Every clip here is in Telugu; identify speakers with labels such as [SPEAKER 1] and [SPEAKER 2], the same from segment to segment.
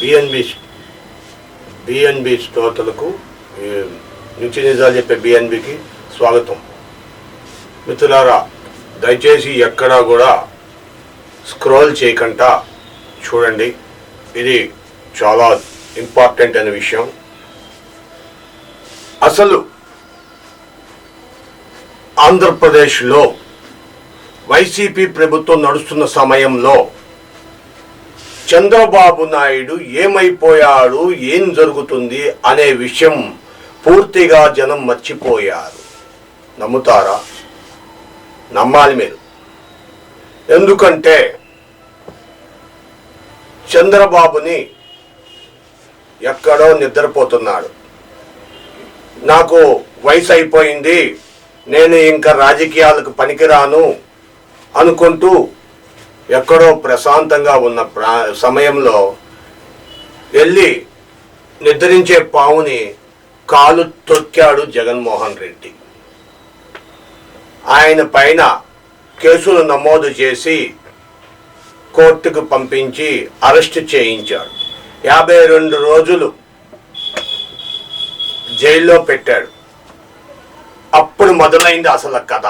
[SPEAKER 1] బిఎన్బి బిఎన్బి శ్రోతలకు నుంచి నిజాలు చెప్పే బిఎన్బికి స్వాగతం. మిత్రులారా దయచేసి ఎక్కడా కూడా స్క్రోల్ చేయకుండా చూడండి. ఇది చాలా ఇంపార్టెంట్ అనే విషయం. అసలు ఆంధ్రప్రదేశ్లో వైసీపీ ప్రభుత్వం నడుస్తున్న సమయంలో చంద్రబాబు నాయుడు ఏమైపోయాడు ఏం జరుగుతుంది అనే విషయం పూర్తిగా జనం మర్చిపోయారు. నమ్ముతారా? నమ్మాలి మీరు. ఎందుకంటే చంద్రబాబుని ఎక్కడో నిద్రపోతున్నాడు. నాకు వయసు అయిపోయింది నేను ఇంకా రాజకీయాలకు పనికిరాను అనుకుంటూ ఎక్కడో ప్రశాంతంగా ఉన్న ప్రా సమయంలో వెళ్ళి నిద్రించే పావుని కాలు తొక్కాడు జగన్మోహన్ రెడ్డి. ఆయన పైన కేసులు నమోదు చేసి కోర్టుకు పంపించి అరెస్ట్ చేయించాడు. యాభై రెండు రోజులు జైల్లో పెట్టాడు. అప్పుడు మొదలైంది అసలు కథ.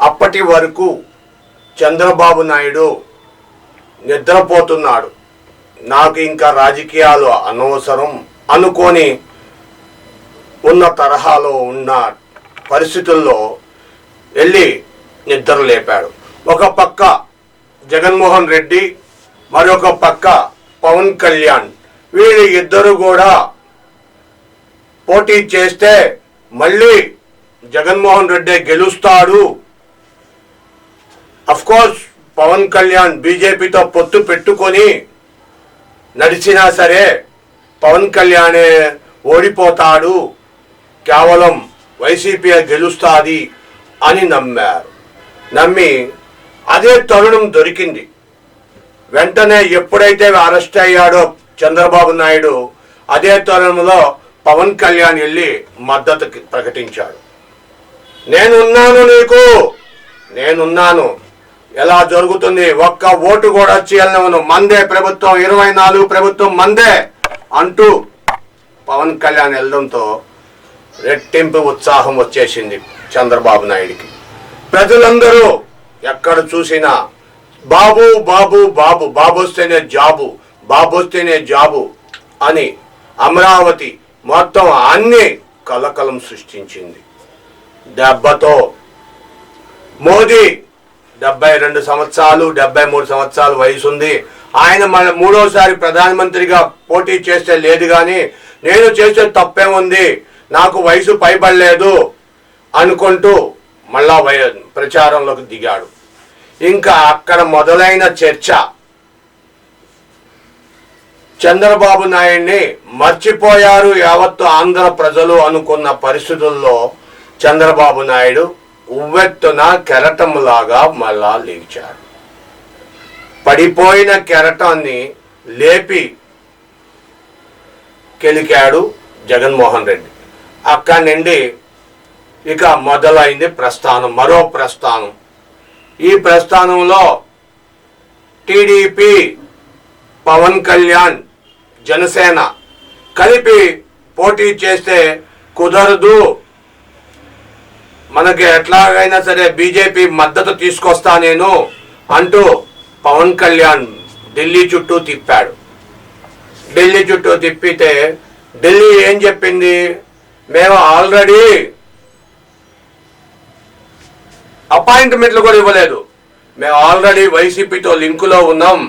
[SPEAKER 1] అప్పటి వరకు చంద్రబాబు నాయుడు నిద్రపోతున్నాడు. నాకు ఇంకా రాజకీయాలు అనవసరం అనుకొని ఉన్న తరహాలో ఉన్న పరిస్థితుల్లో వెళ్ళి నిద్ర లేపాడు. ఒక పక్క జగన్మోహన్ రెడ్డి మరొక పక్క పవన్ కళ్యాణ్. వీళ్ళు ఇద్దరు కూడా పోటీ చేస్తే మళ్ళీ జగన్మోహన్ రెడ్డి గెలుస్తాడు. అఫ్ కోర్స్ పవన్ కళ్యాణ్ బీజేపీతో పొత్తు పెట్టుకొని నడిచినా సరే పవన్ కళ్యాణే ఓడిపోతాడు. కేవలం వైసీపీ గెలుస్తుంది అని నమ్మారు. నమ్మి అదే తరుణం దొరికింది. వెంటనే ఎప్పుడైతే అరెస్ట్ అయ్యాడో చంద్రబాబు నాయుడు అదే తరుణంలో పవన్ కళ్యాణ్ వెళ్ళి మద్దతు ప్రకటించాడు. నేనున్నాను నీకు నేనున్నాను. ఎలా జరుగుతుంది? ఒక్క ఓటు కూడా చేయలేను మందే ప్రభుత్వం ఇరవై నాలుగు ప్రభుత్వం మందే అంటూ పవన్ కళ్యాణ్ వెళ్ళడంతో రెట్టింపు ఉత్సాహం వచ్చేసింది చంద్రబాబు నాయుడికి. ప్రజలందరూ ఎక్కడ చూసినా బాబు బాబు బాబు బాబు వస్తేనే జాబు బాబు వస్తేనే జాబు అని అమరావతి మొత్తం అన్ని కలకలం సృష్టించింది. దెబ్బతో మోదీ డెబ్బై రెండు సంవత్సరాలు డెబ్బై మూడు సంవత్సరాలు వయసు ఉంది ఆయన మన మూడోసారి ప్రధానమంత్రిగా పోటీ చేస్తే లేదు కానీ నేను చేసే తప్పేముంది? నాకు వయసు పైబడలేదు అనుకుంటూ మళ్ళా వయ ప్రచారంలోకి దిగాడు. ఇంకా అక్కడ మొదలైన చర్చ. చంద్రబాబు నాయుడిని మర్చిపోయారు యావత్తు ఆంధ్ర ప్రజలు అనుకున్న పరిస్థితుల్లో చంద్రబాబు నాయుడు ఉవ్వెత్తున కెరటంలాగా మళ్ళా లేచాడు. పడిపోయిన కెరటాన్ని లేపి కెలికాడు జగన్మోహన్ రెడ్డి. అక్కడి నుండి ఇక మొదలైంది ప్రస్థానం మరో ప్రస్థానం. ఈ ప్రస్థానంలో టీడీపీ పవన్ కళ్యాణ్ జనసేన కలిపి పోటీ చేస్తే కుదరదు. మనకి ఎట్లాగైనా సరే బీజేపీ మద్దతు తీసుకొస్తా నేను అంటూ పవన్ కళ్యాణ్ ఢిల్లీ చుట్టూ తిప్పాడు. ఢిల్లీ చుట్టూ తిప్పితే ఢిల్లీ ఏం చెప్పింది? మేము ఆల్రెడీ అపాయింట్మెంట్లు కూడా ఇవ్వలేదు. మేము ఆల్రెడీ వైసీపీతో లింకులో ఉన్నాం.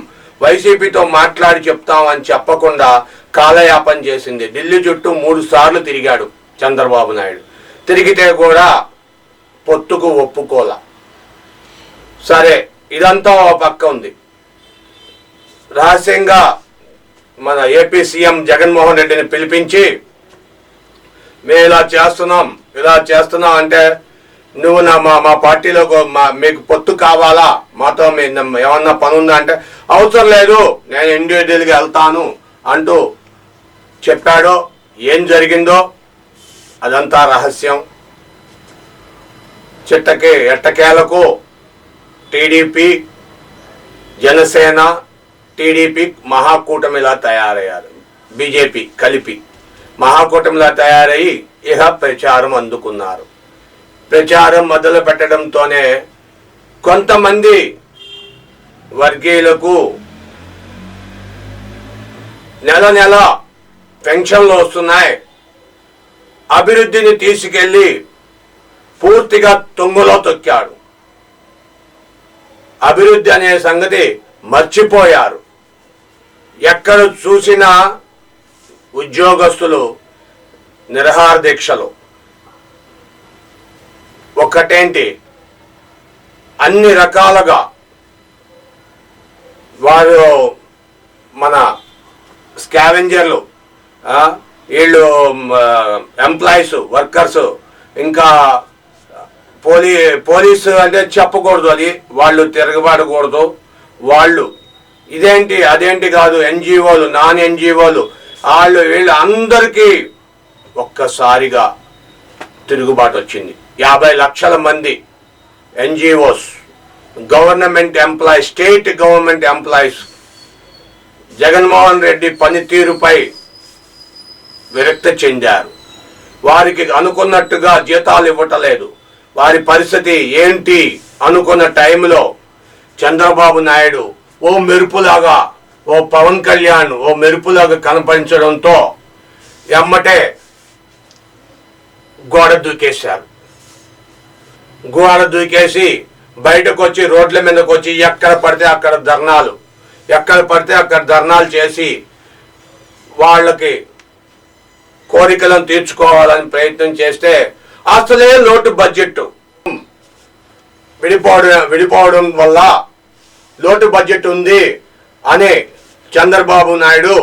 [SPEAKER 1] వైసీపీతో మాట్లాడి చెప్తామని చెప్పకుండా కాలయాపన చేసింది. ఢిల్లీ చుట్టూ మూడు సార్లు తిరిగాడు చంద్రబాబు నాయుడు. తిరిగితే కూడా పొత్తుకు ఒప్పుకోల. సరే ఇదంతా ఒక పక్క ఉంది. రహస్యంగా మన ఏపీ సీఎం జగన్మోహన్ రెడ్డిని పిలిపించి మేము ఇలా చేస్తున్నాం ఇలా చేస్తున్నాం అంటే నువ్వు నా మా మా పార్టీలో మా మీకు పొత్తు కావాలా? మాతో మీ ఏమన్నా పని ఉందా అంటే అవసరం లేదు నేను ఇండివిజువల్గా వెళ్తాను అంటూ చెప్పాడో ఏం జరిగిందో అదంతా రహస్యం. చిట్టకే ఎట్టకేలకు టీడీపీ జనసేన టీడీపీ మహాకూటమిలా తయారయ్యారు. బీజేపీ కలిపి మహాకూటమిలా తయారయ్యి ఇహ ప్రచారం అందుకున్నారు. ప్రచారం మొదలు పెట్టడంతోనే కొంతమంది వర్గీయులకు నెల నెల పెన్షన్లు వస్తున్నాయి. అభివృద్ధిని తీసుకెళ్ళి పూర్తిగా తుంగలో తొక్కాడు. అభివృద్ధి అనే సంగతి మర్చిపోయారు. ఎక్కడ చూసినా ఉద్యోగస్తులు నిరహార దీక్షలు. ఒకటేంటి? అన్ని రకాలుగా వారు మన స్కావెంజర్లు వీళ్ళు ఎంప్లాయీస్ వర్కర్స్ ఇంకా పోలీ పోలీసు అంటే చెప్పకూడదు అది. వాళ్ళు తిరగబడకూడదు. వాళ్ళు ఇదేంటి అదేంటి కాదు ఎన్జిఓలు నాన్ ఎన్జిఓలు వాళ్ళు వీళ్ళు అందరికీ ఒక్కసారిగా తిరుగుబాటు వచ్చింది. యాభై లక్షల మంది NGOs government employees state government employees Jaganmohan Reddy పనితీరుపై విరక్తి చెందారు. వారికి అనుకున్నట్టుగా జీతాలు ఇవ్వటలేదు వారి పరిస్థితి ఏంటి అనుకున్న టైంలో చంద్రబాబు నాయుడు ఓ మెరుపులాగా ఓ పవన్ కళ్యాణ్ ఓ మెరుపులాగా కనపరించడంతో ఎమ్మటే గోడ దూకేశారు. గోడ దూకేసి బయటకు వచ్చి రోడ్ల మీదకి వచ్చి ఎక్కడ పడితే అక్కడ ధర్నాలు ఎక్కడ పడితే అక్కడ ధర్నాలు చేసి వాళ్ళకి కోరికలను తీర్చుకోవాలని ప్రయత్నం చేస్తే అసలే లోటు బడ్జెట్ విడిపోవడం విడిపోవడం వల్ల లోటు బడ్జెట్ ఉంది అని చంద్రబాబు నాయుడు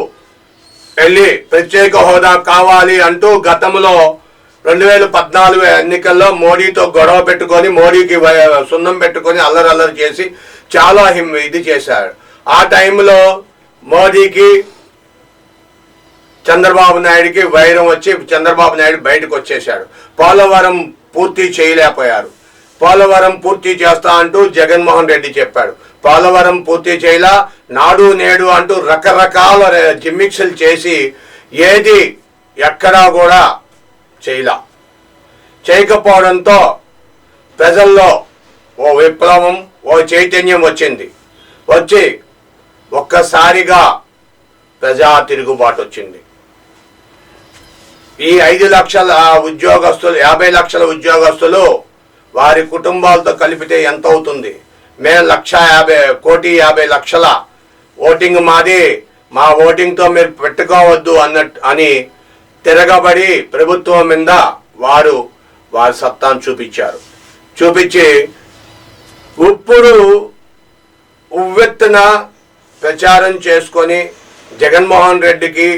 [SPEAKER 1] వెళ్ళి ప్రత్యేక హోదా కావాలి అంటూ గతంలో రెండు వేల పద్నాలుగు ఎన్నికల్లో మోడీతో గొడవ పెట్టుకొని మోడీకి సున్నం పెట్టుకొని అల్లరి అల్లరి చేసి చాలా హిం ఇది చేశాడు ఆ టైంలో మోడీకి చంద్రబాబు నాయుడికి వైరం వచ్చి చంద్రబాబు నాయుడు బయటకు వచ్చేశాడు. పోలవరం పూర్తి చేయలేకపోయారు. పోలవరం పూర్తి చేస్తా అంటూ జగన్మోహన్ రెడ్డి చెప్పాడు. పోలవరం పూర్తి చేయలా నాడు నేడు అంటూ రకరకాల జిమ్మిక్స్లు చేసి ఏది ఎక్కడా కూడా చేయలా. చేయకపోవడంతో ప్రజల్లో ఓ విప్లవం ఓ చైతన్యం వచ్చింది. వచ్చి ఒక్కసారిగా ప్రజా తిరుగుబాటు వచ్చింది. ఈ ఐదు లక్షల ఉద్యోగస్తులు యాభై లక్షల ఉద్యోగస్తులు వారి కుటుంబాలతో కలిపితే ఎంత అవుతుంది మేము లక్ష యాభై కోటి యాభై లక్షల ఓటింగ్ మాది మా ఓటింగ్తో మీరు పెట్టుకోవద్దు అన్నట్టు అని తిరగబడి ప్రభుత్వం మీద వారు వారి సత్తాను చూపించారు. చూపించి ఇప్పుడు ఉవ్వెత్తున ప్రచారం చేసుకొని జగన్మోహన్ రెడ్డికి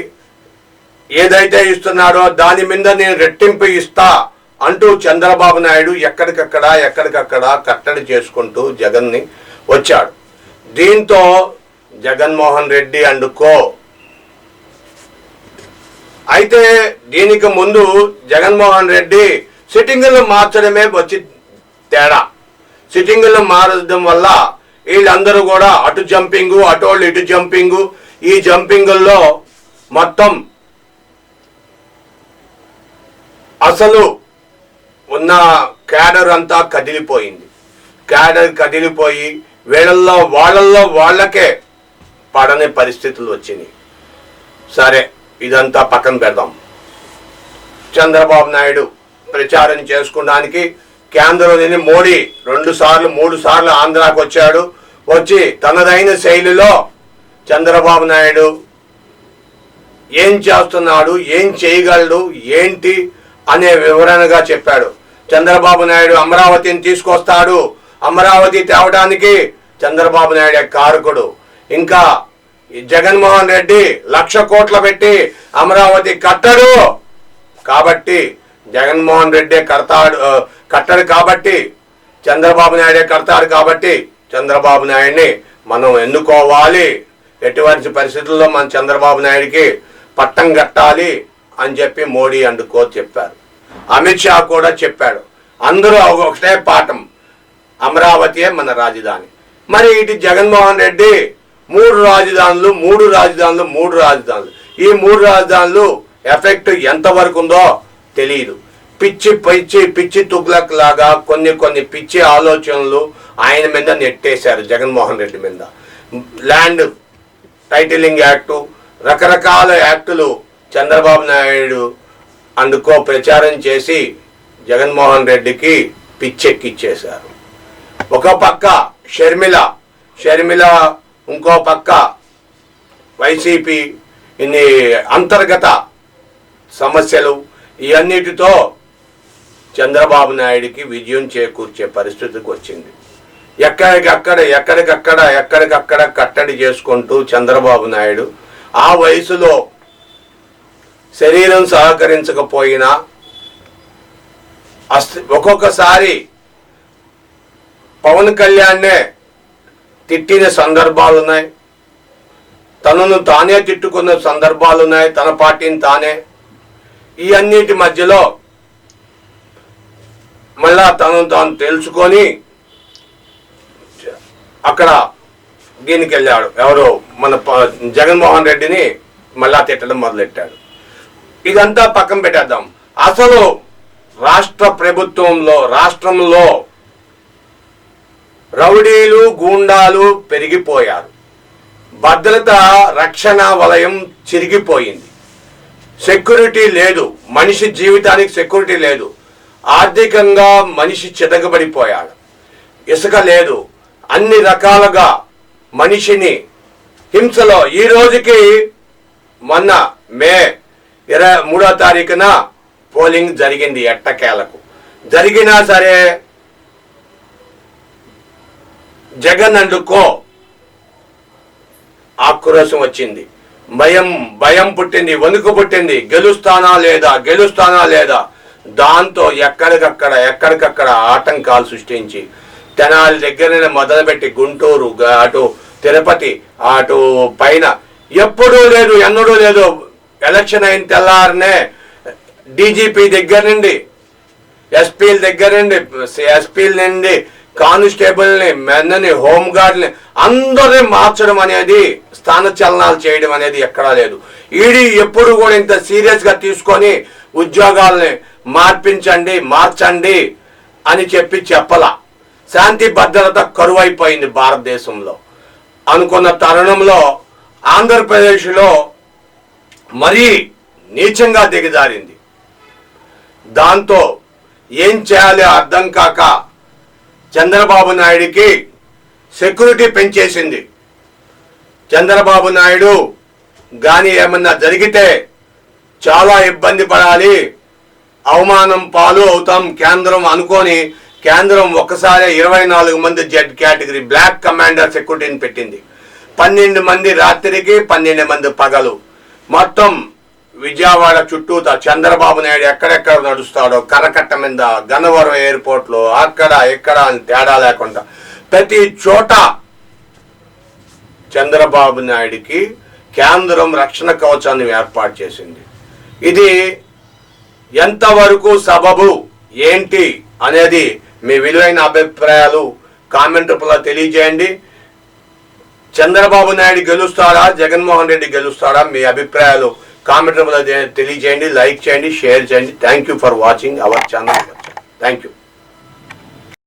[SPEAKER 1] ఏదైతే ఇస్తున్నాడో దాని మీద నేను రెట్టింపు ఇస్తా అంటూ చంద్రబాబు నాయుడు ఎక్కడికక్కడ ఎక్కడికక్కడ కట్టడి చేసుకుంటూ జగన్ని వచ్చాడు. దీంతో జగన్మోహన్ రెడ్డి అండ్ కో. అయితే దీనికి ముందు జగన్మోహన్ రెడ్డి సిట్టింగులు మార్చడమే వచ్చి తేడా. సిట్టింగులు మారడం వల్ల వీళ్ళందరూ కూడా అటు జంపింగు అటోళ్ళు ఇటు జంపింగు ఈ జంపింగుల్లో మొత్తం అసలు ఉన్న క్యాడర్ అంతా కదిలిపోయింది. క్యాడర్ కదిలిపోయి వీళ్ళల్లో వాళ్ళల్లో వాళ్ళకే పడని పరిస్థితులు వచ్చినాయి. సరే ఇదంతా పక్కన పెడదాం. చంద్రబాబు నాయుడు ప్రచారం చేసుకోవడానికి కేంద్రంలోని మోడీ రెండు సార్లు మూడు సార్లు ఆంధ్రాకు వచ్చాడు. వచ్చి తనదైన శైలిలో చంద్రబాబు నాయుడు ఏం చేస్తున్నాడు ఏం చేయగలడు ఏంటి అనే వివరణగా చెప్పాడు. చంద్రబాబు నాయుడు అమరావతిని తీసుకొస్తాడు. అమరావతి తేవడానికి చంద్రబాబు నాయుడే కారకుడు. ఇంకా ఈ జగన్మోహన్ రెడ్డి లక్ష కోట్లు పెట్టి అమరావతి కట్టడు. కాబట్టి జగన్మోహన్ రెడ్డే కడతాడు కట్టడు కాబట్టి చంద్రబాబు నాయుడే కడతాడు కాబట్టి చంద్రబాబు నాయుడిని మనం ఎన్నుకోవాలి. ఎటువంటి పరిస్థితుల్లో మన చంద్రబాబు నాయుడికి పట్టం కట్టాలి అని చెప్పి మోడీ అండ్ కో చెప్పారు. అమిత్ షా కూడా చెప్పాడు. అందరూ ఒకటే పాఠం. అమరావతియే మన రాజధాని. మరి ఇటు జగన్మోహన్ రెడ్డి మూడు రాజధానులు మూడు రాజధానులు మూడు రాజధానులు. ఈ మూడు రాజధానులు ఎఫెక్ట్ ఎంతవరకు ఉందో తెలియదు పిచ్చి పిచ్చి పిచ్చి తుగ్లక్ లాగా కొన్ని కొన్ని పిచ్చి ఆలోచనలు ఆయన మీద నెట్టేశారు జగన్మోహన్ రెడ్డి మీద. ల్యాండ్ టైటిలింగ్ యాక్టు రకరకాల యాక్టులు చంద్రబాబు నాయుడు అందుకో ప్రచారం చేసి జగన్మోహన్ రెడ్డికి పిచ్చెక్కిచ్చేశారు. ఒక పక్క షర్మిల షర్మిల ఇంకో పక్క వైసీపీ ఇన్ని అంతర్గత సమస్యలు ఇవన్నిటితో చంద్రబాబు నాయుడికి విజయం చేకూర్చే పరిస్థితికి వచ్చింది. ఎక్కడికక్కడ ఎక్కడికక్కడ ఎక్కడికక్కడ కట్టడి చేసుకుంటూ చంద్రబాబు నాయుడు ఆ వయసులో శరీరం సహకరించకపోయినా అస్- ఒక్కొక్కసారి పవన్ కళ్యాణ్నే తిట్టిన సందర్భాలు ఉన్నాయి తనను తానే తిట్టుకున్న సందర్భాలు ఉన్నాయి తన పార్టీని తానే. ఈ అన్నిటి మధ్యలో మళ్ళా తనను తాను తెలుసుకొని అక్కడ దీనికి వెళ్ళాడు ఎవరు మన జగన్మోహన్ రెడ్డిని మళ్ళా తిట్టడం మొదలెట్టాడు. ఇదంతా పక్కన పెట్టేద్దాం. అసలు రాష్ట్ర ప్రభుత్వంలో రాష్ట్రంలో రౌడీలు గూండాలు పెరిగిపోయారు. భద్రత రక్షణ వలయం చిరిగిపోయింది. సెక్యూరిటీ లేదు. మనిషి జీవితానికి సెక్యూరిటీ లేదు. ఆర్థికంగా మనిషి చితకబడిపోయాడు ఇసుక లేదు. అన్ని రకాలుగా మనిషిని హింసలో. ఈ రోజుకి మొన్న మే ఇరవై మూడో తారీఖున పోలింగ్ జరిగింది ఎట్టకేలకు. జరిగినా సరే జగన్ అండుకో ఆక్రోశం వచ్చింది. భయం భయం పుట్టింది వణుకు పుట్టింది. గెలుస్తానా లేదా గెలుస్తానా లేదా? దాంతో ఎక్కడికక్కడ ఎక్కడికక్కడ ఆటంకాలు సృష్టించి తెనాలి దగ్గర మొదలుపెట్టి గుంటూరు అటు తిరుపతి అటు పైన ఎప్పుడూ లేదు ఎన్నడూ లేదు. ఎలక్షన్ అయిన తెల్లారనే డీజీపీ దగ్గర నుండి ఎస్పీల దగ్గర నుండి ఎస్పీల నుండి కానిస్టేబుల్ని మెన్నని హోంగార్డ్ని అందరిని మార్చడం అనేది స్థానచలనాలు చేయడం అనేది ఎక్కడా లేదు. ఈడీ ఎప్పుడు కూడా ఇంత సీరియస్గా తీసుకొని ఉద్యోగాల్ని మార్పించండి మార్చండి అని చెప్పి చెప్పలా. శాంతి భద్రత కరువైపోయింది భారతదేశంలో. అనుకున్న తరుణంలో ఆంధ్రప్రదేశ్లో మరీ నీచంగా దిగజారింది. దాంతో ఏం చేయాలో అర్థం కాక చంద్రబాబు నాయుడికి సెక్యూరిటీ పెంచేసింది. చంద్రబాబు నాయుడు కానీ ఏమన్నా జరిగితే చాలా ఇబ్బంది పడాలి అవమానం పాలు అవుతాం కేంద్రం అనుకొని కేంద్రం ఒక్కసారి ఇరవై నాలుగు మంది జెడ్ కేటగిరీ బ్లాక్ కమాండర్ సెక్యూరిటీని పెట్టింది. పన్నెండు మంది రాత్రికి పన్నెండు మంది పగలు. మొత్తం విజయవాడ చుట్టూతా చంద్రబాబు నాయుడు ఎక్కడెక్కడ నడుస్తాడో కరకట్ట మీద గన్నవరం ఎయిర్పోర్ట్లో అక్కడ ఇక్కడ అని తేడా లేకుండా ప్రతి చోట చంద్రబాబు నాయుడికి కేంద్రం రక్షణ కవచాన్ని ఏర్పాటు చేసింది. ఇది ఎంతవరకు సబబు ఏంటి అనేది మీ విలువైన అభిప్రాయాలు కామెంట్ రూపంలో తెలియజేయండి. చంద్రబాబు నాయుడు గెలుస్తారా జగన్మోహన్ రెడ్డి గెలుస్తారా మీ అభిప్రాయాలు కామెంట్ తెలియజేయండి లైక్ చేయండి షేర్ చేయండి. Thank you for watching our channel thank you